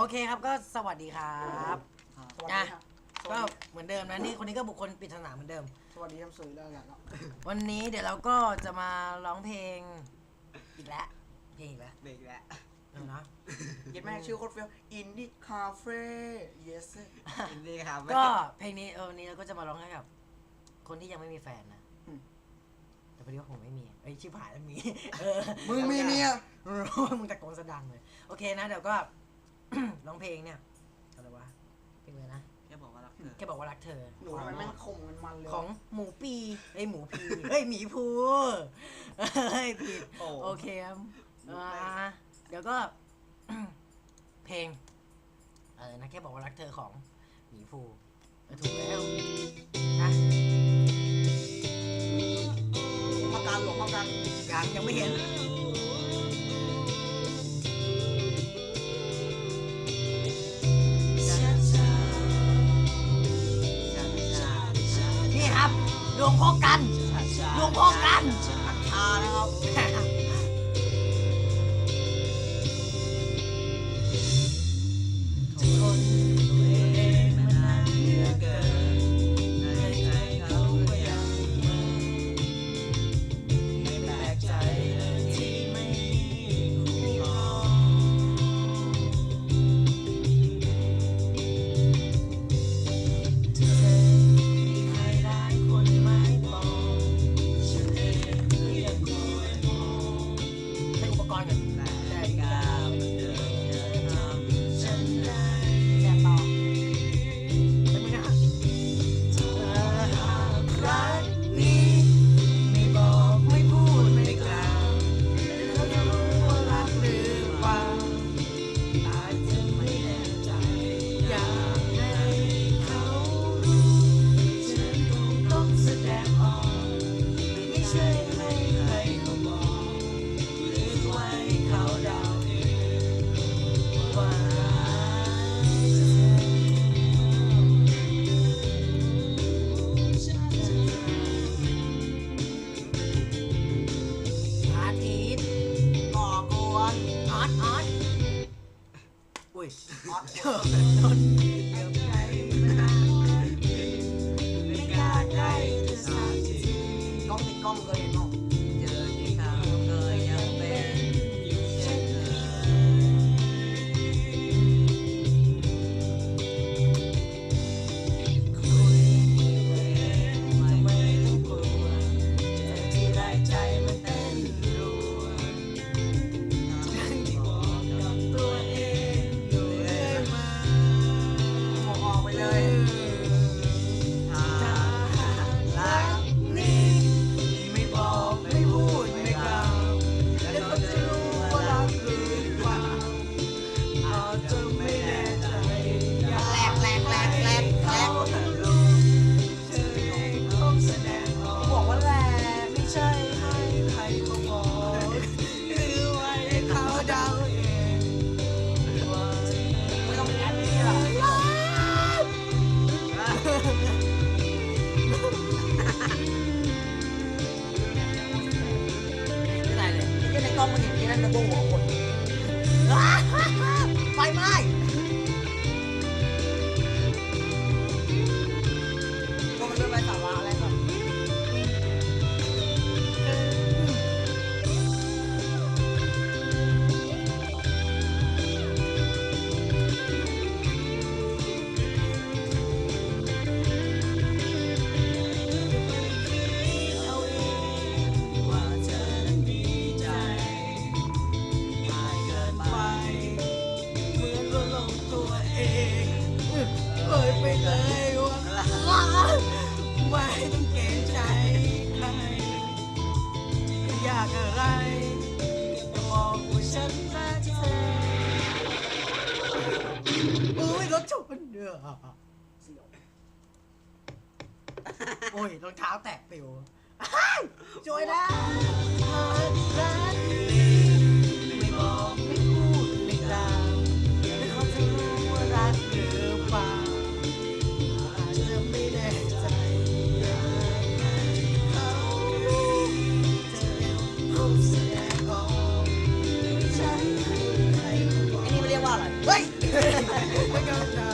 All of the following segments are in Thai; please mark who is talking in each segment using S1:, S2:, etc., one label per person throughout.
S1: โอเคครับก็สวัสดีครับ
S2: สวัสดีครับ
S1: ก็เหมือนเดิมนะนี่คนนี้ก็บุคคลปริศนาเหมือนเดิม
S2: สวัสดีครับสวยแล้วแหละเนาะ
S1: วันนี้เดี๋ยวเราก็จะมาร้องเพลงอีกแล้วเพลงอีกแล้ว
S3: เบรกแล้ว
S1: เออเนาะ
S2: เย็ดแม่งชื่อโคตรเฟี้ยวอินดี้คาเฟ่ yes
S3: ยินดีครับ
S1: ก็เพลงนี้เออวันนี้เราก็จะมาร้องให้กับ คนที่ยังไม่มีแฟนนะแต่พอดีว่าผมไม่มีเอ้ยชิบหายแล้วมีเออ
S2: มึงมีเมีย
S1: เออมึงตะโกนสะดังเลย โอเคนะเดี๋ยวก็ ร้องเพลงเนี่ยอะไรวะเพลงอะไรนะ
S3: แค่บอกว่ารักเธอ
S1: แค่บอกว่ารักเธอ
S2: หนูทำไมแม่งคมมันมันเลย
S1: ของหมูปีเอ้ยหมูพีเฮ้ยหมีภูเฮ้ยผิด
S3: โอ้
S1: โอเคครับอ่าเดี๋ยวก็ เพลงเออนะแค่บอกว่ารักเธอของหมีภูเออถูกแล้วนะ
S2: ประกันหลงประกัน
S1: ยังยังไม่เห็นนี่ ลวงพ่อกัน หลวงพ่อกัน
S2: ชานะครับ
S3: ยออดเออไม่กล้าใกล้เธอสักที
S2: กล้องติดกล้องเลย
S3: อเสี่
S1: ย
S2: ว
S1: โอ้ยรองเท้าแตกปิวช่วยนะ
S3: รักไม่บอกไม่พูดไม่กล่าวแล้วเขาจะรู้ว่ารักหรือเปล่าอาจจะไม่แน่ใจอยากให้เขารู้เธอต้องแสดงออกไม่ใช่ให้ใครเขาบอก
S2: ไอ้นี่มันเรียกว่าอะไร
S3: ห
S2: เฮ้ย ไม่กำลัง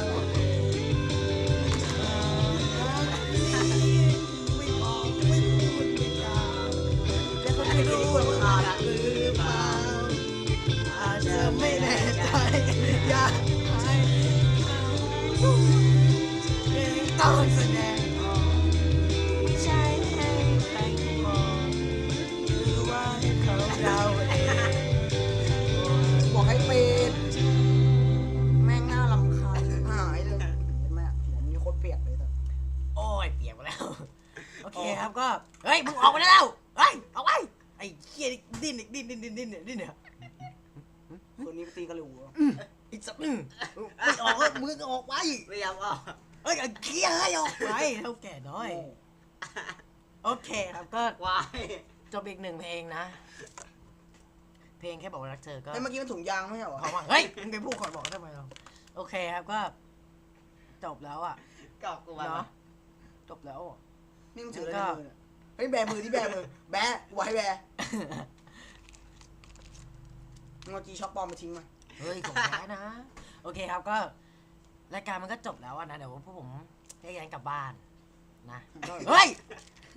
S2: เคครับก็ เฮ้ยมึงออกไปได้แล้ว เฮ้ยออกไป ไอ้เคียดิ้นดิ้นดิ้นดิ้นดิ้นดิ้นดิ้นเนี่ย
S1: คนนี้ตีกระหลิวอะ
S2: ไอ้สัตว์อืมไม่ออกก็มึงออกไป
S3: ไม่ยอมออก
S2: เฮ้ยไอ้เคียให้ออกไปเท่าแก่น้อย
S1: โง่
S2: โอเคครับก็
S3: วาย
S2: จบอีกหนึ่งเพลงนะ เพลงแค่บอกว่ารักเธอก็
S1: เฮ้ยเมื่อกี้มันถุงยางไม่ใช่เหรอ
S2: พอมาเฮ้ยมึงไปพูดก่อนบอกทำไมเราโอเคครับก็ จบแล้วอะ
S3: กอกกูมา
S2: เนาะจบแล้วอะ
S1: นี่มึงถืออะไรในมือเนี่ยเฮ้ยแบมือที่แบมือ แบะไว้แบะมึงเอาจีช็อปปลอมมาทิ้งมา
S2: เฮ้ยของแท้นะ โอเคครับก็รายการมันก็จบแล้วอะนะเดี๋ยวพวกผมแยกย้ายกลับบ้านนะก็เฮ้ย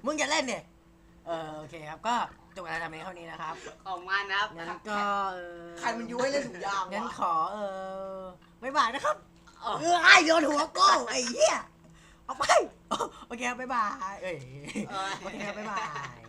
S2: มึงอย่าเล่นเนี่ยเออโอเคครับก็จบการทำเพลงเท่านี้นะครับ
S3: ของมันนะครับ
S2: งั้นก็เออ
S1: ใครมันยุให้เล่นถุงยาง
S2: งั้น
S1: วะ
S2: ขอเออบ๊ายบายนะครับ
S3: อ๋อ
S2: เออไอ้โดนหัวโก้ไอ้เหี้ย เอาไป โอเคครับบ๊ายบายเอ้ย
S3: เอ้ย
S2: โอเคครับบ๊ายบาย